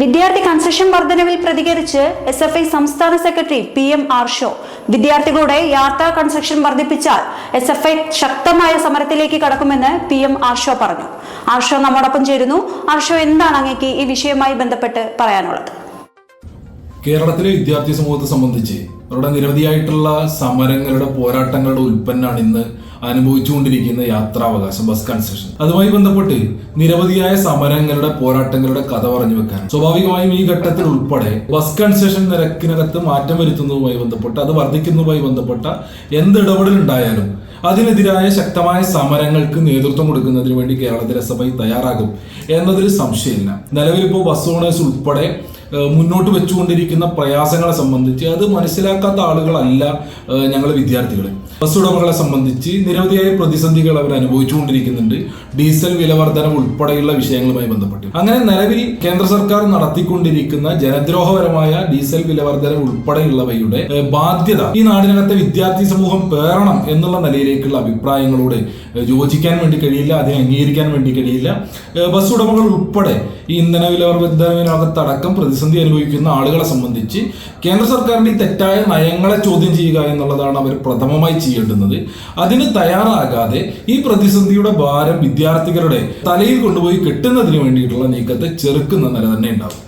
വിദ്യാർത്ഥി കൺസെഷൻ വർധനവിൽ പ്രതികരിച്ച് എസ് എഫ് ഐ സംസ്ഥാന സെക്രട്ടറി പി എം ആർഷോ. വിദ്യാർത്ഥികളുടെ യാത്രാ കൺസെഷൻ വർദ്ധിപ്പിച്ചാൽ എസ് എഫ് ഐ ശക്തമായ സമരത്തിലേക്ക് കടക്കുമെന്ന് പി എം ആർഷോ പറഞ്ഞു. ആർഷോ നമ്മോടൊപ്പം ചേരുന്നു. ആർഷോ എന്താണ് അങ്ങേക്ക് ഈ വിഷയവുമായി ബന്ധപ്പെട്ട് പറയാനുള്ളത്? കേരളത്തിലെ വിദ്യാർത്ഥി സമൂഹത്തെ സംബന്ധിച്ച് അവരുടെ നിരവധിയായിട്ടുള്ള സമരങ്ങളുടെ പോരാട്ടങ്ങളുടെ ഉൽപ്പന്നമാണ് ഇന്ന് അനുഭവിച്ചുകൊണ്ടിരിക്കുന്ന യാത്രാവകാശം ബസ് കൺസെഷൻ. അതുമായി ബന്ധപ്പെട്ട് നിരവധിയായ സമരങ്ങളുടെ പോരാട്ടങ്ങളുടെ കഥ പറഞ്ഞു വെക്കാൻ. സ്വാഭാവികമായും ഈ ഘട്ടത്തിൽ ഉൾപ്പെടെ ബസ് കൺസെഷൻ നിരക്കിനകത്ത് മാറ്റം വരുത്തുന്നതുമായി ബന്ധപ്പെട്ട് അത് വർദ്ധിക്കുന്നതുമായി ബന്ധപ്പെട്ട എന്ത് ഇടപെടൽ ഉണ്ടായാലും അതിനെതിരായ ശക്തമായ സമരങ്ങൾക്ക് നേതൃത്വം കൊടുക്കുന്നതിന് വേണ്ടി കേരളത്തിലെ സഭ തയ്യാറാകും എന്നതിൽ സംശയമില്ല. നിലവിൽ ഇപ്പോൾ ബസ് ഓണേഴ്സ് ഉൾപ്പെടെ മുന്നോട്ട് വെച്ചുകൊണ്ടിരിക്കുന്ന പ്രയാസങ്ങളെ സംബന്ധിച്ച് അത് മനസ്സിലാക്കാത്ത ആളുകളല്ല ഞങ്ങൾ വിദ്യാർത്ഥികൾ ബസ് ഉടമകളെ സംബന്ധിച്ച് നിരവധിയായ പ്രതിസന്ധികൾ അവർ അനുഭവിച്ചുകൊണ്ടിരിക്കുന്നുണ്ട്. ഡീസൽ വില വർധനം ഉൾപ്പെടെയുള്ള വിഷയങ്ങളുമായി ബന്ധപ്പെട്ട്. അങ്ങനെ നിലവിൽ കേന്ദ്ര സർക്കാർ നടത്തിക്കൊണ്ടിരിക്കുന്ന ജനദ്രോഹപരമായ ഡീസൽ വില വർധനം ഉൾപ്പെടെയുള്ളവയുടെ ബാധ്യത ഈ നാടിനകത്തെ വിദ്യാർത്ഥി സമൂഹം പേറണം എന്നുള്ള നിലയിലേക്കുള്ള അഭിപ്രായങ്ങളോട് യോജിക്കാൻ വേണ്ടി കഴിയില്ല അതിനെ അംഗീകരിക്കാൻ വേണ്ടി കഴിയില്ല. ബസ് ഉടമകൾ ഉൾപ്പെടെ ഈ ഇന്ധന വില വിലവർദ്ധനവിനകത്തടക്കം പ്രതിസന്ധി അനുഭവിക്കുന്ന ആളുകളെ സംബന്ധിച്ച് കേന്ദ്ര സർക്കാരിന്റെ ഈ തെറ്റായ നയങ്ങളെ ചോദ്യം ചെയ്യുക എന്നുള്ളതാണ് അവർ പ്രഥമമായി ചെയ്യേണ്ടുന്നത്. അതിന് തയ്യാറാകാതെ ഈ പ്രതിസന്ധിയുടെ ഭാരം വിദ്യാർത്ഥികളുടെ തലയിൽ കൊണ്ടുപോയി കെട്ടുന്നതിന് വേണ്ടിയിട്ടുള്ള നീക്കത്തെ ചെറുക്കുന്ന നില തന്നെ ഉണ്ടാവും.